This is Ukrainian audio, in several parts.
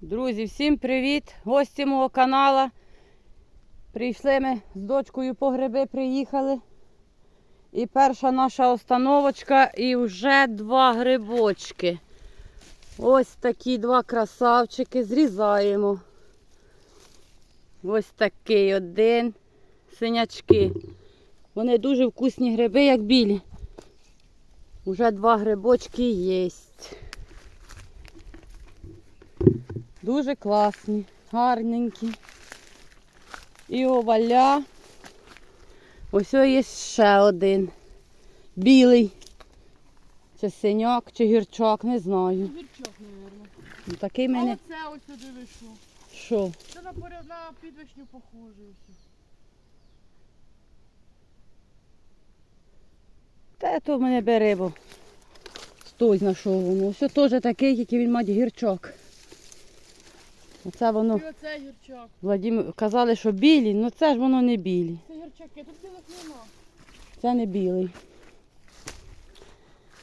Друзі, всім привіт! Гості мого каналу. Прийшли ми з дочкою по гриби, приїхали. І перша наша остановочка, і вже два грибочки. Ось такі два красавчики. Зрізаємо. Ось такий один. Синячки. Вони дуже вкусні гриби, як білі. Уже два грибочки є. Дуже класні, гарненькі. І оваля. Ось ось є ще один. Білий. Чи синяк, чи гірчак, не знаю. Гірчак, мабуть. Ну, Такий мене. оце ось сюди вийшло. Що? Це на, на підвищню похоже. ось. Та то мене бере, бо стой знайшов воно. Все теж такий, який він мать гірчак. Оце воно. І оце гірчак. Владимир казали, що білі, ну це ж воно не білі. Це гірчаки, тут білих нема. Це не білий.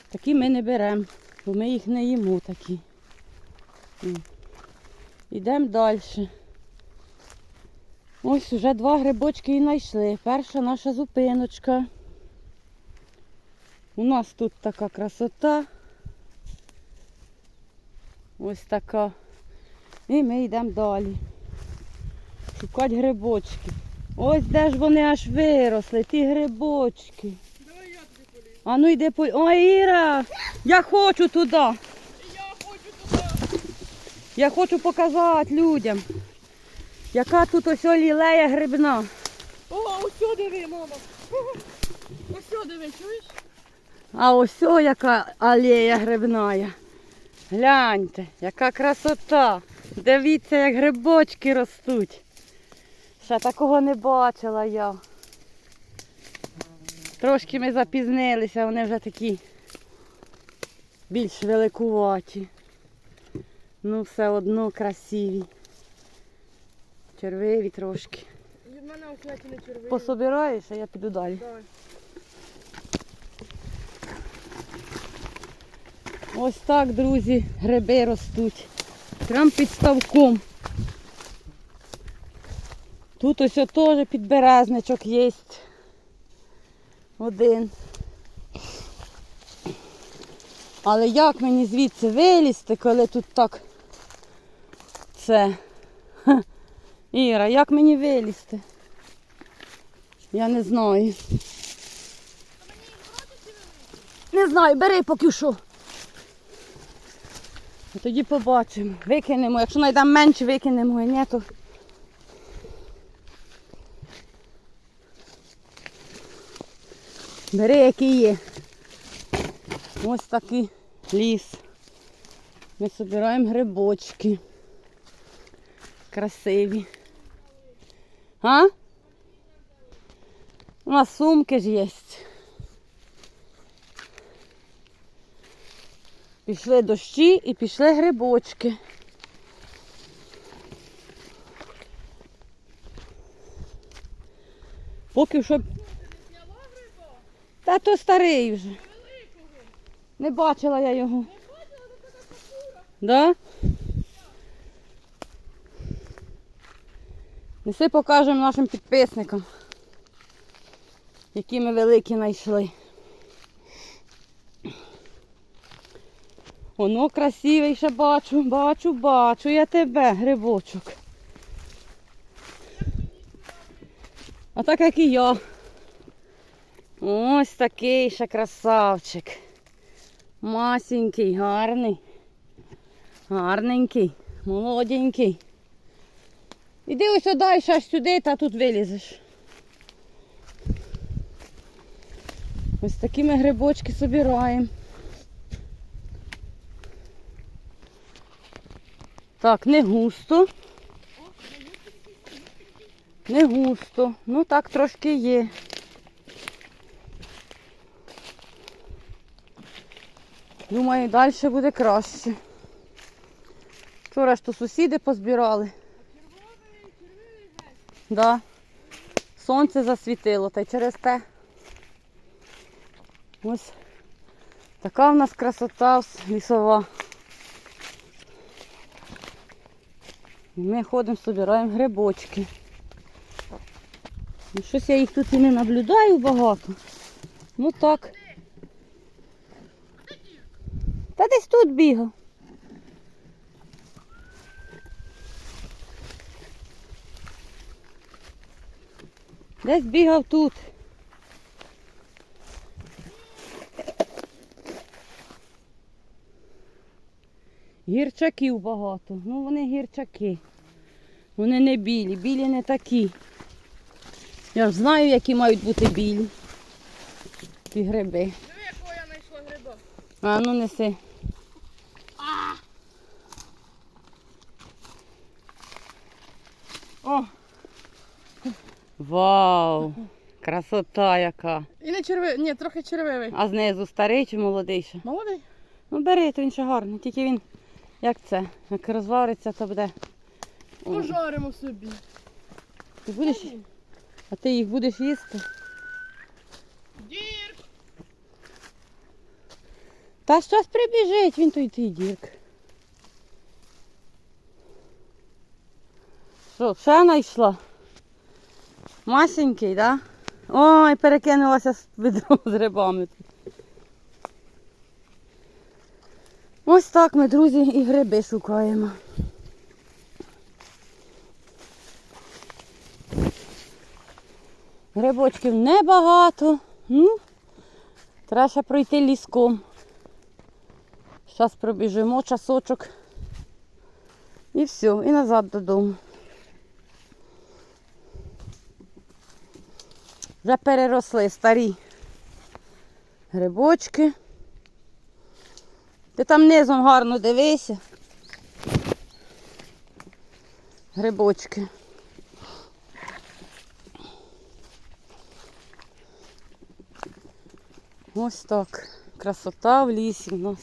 Такі ми не беремо, бо ми їх не їмо такі. Йдемо далі. Ось уже два грибочки і знайшли. Перша наша зупиночка. У нас тут така красота. Ось така. І ми йдемо далі. Шукати грибочки. Ось де ж вони аж виросли, ті грибочки. Давай я тобі полізу. А ну йди по. Ой, Іра! Я хочу туди. Я хочу туди. Я хочу показати людям, яка тут ось лілея грибна. О, ось диви, мама. Ось диви, чуєш? А ось яка алея грибна. Гляньте, яка красота. Дивіться, як грибочки ростуть. Ще такого не бачила я. Трошки ми запізнилися, вони вже такі більш великуваті. Ну, все одно красиві. Червиві трошки. Від мене ось леті не червиві. Пособираєш, а я піду далі. Давай. Ось так, друзі, гриби ростуть. Прям під ставком. Тут ось теж підберезничок є. Один. Але як мені звідси вилізти, коли тут так це? Іра, як мені вилізти? Я не знаю. Не знаю, бери поки що. А Тоді побачимо. Викинемо. Якщо знайдемо менше, викинемо, а ні, то. Бери, який є. Ось такий ліс. Ми збираємо грибочки. Красиві. А? У нас сумки ж є. Пішли дощі і пішли грибочки. Поки що. Та то старий вже. Не бачила я його. Да? Неси покажемо нашим підписникам, які ми великі знайшли. Воно красиве ще бачу, бачу, бачу я тебе, грибочок. А так як і я. Ось такий ще красавчик. Масенький, гарний. Гарненький, молоденький. Іди ось сюди, ще сюди, та тут вилізеш. Ось такі ми грибочки собираємо. Так, не густо. Не густо. Ну так трошки є. Думаю, далі буде краще. Вчора ж то сусіди позбирали. Да. Сонце засвітило, та й через те. Ось така в нас красота лісова. Ми ходимо, збираємо грибочки. Ну, щось я їх тут і не наблюдаю багато. Ну так. Та десь тут бігав. Десь бігав тут. Гірчаків багато. Ну вони гірчаки. Вони не білі, білі не такі. Я ж знаю, які мають бути білі. Ті гриби. Диви, якого я знайшла гриба. А ну неси. О, Вау! Красота яка. і не червивий, ні, трохи червивий. А знизу старий чи молодий ще? Молодий? Ну бери, то він ще гарний. Тільки він, як це, як розвариться, то буде. Пожаримо собі. Ти будеш, а ти їх будеш їсти? Дірк! Та щось прибіжить, він той твій дірк. Що, ще знайшла? Масенький, так? Да? Ой, перекинулася з відром з грибами. тут. Ось так ми, друзі, і гриби шукаємо. Грибочків небагато. Ну, треба ще пройти ліском. Зараз пробіжимо часочок. І все, і назад додому. Вже переросли старі грибочки. Ти там низом гарно дивися. Грибочки. Ось так. Красота в лісі в нас.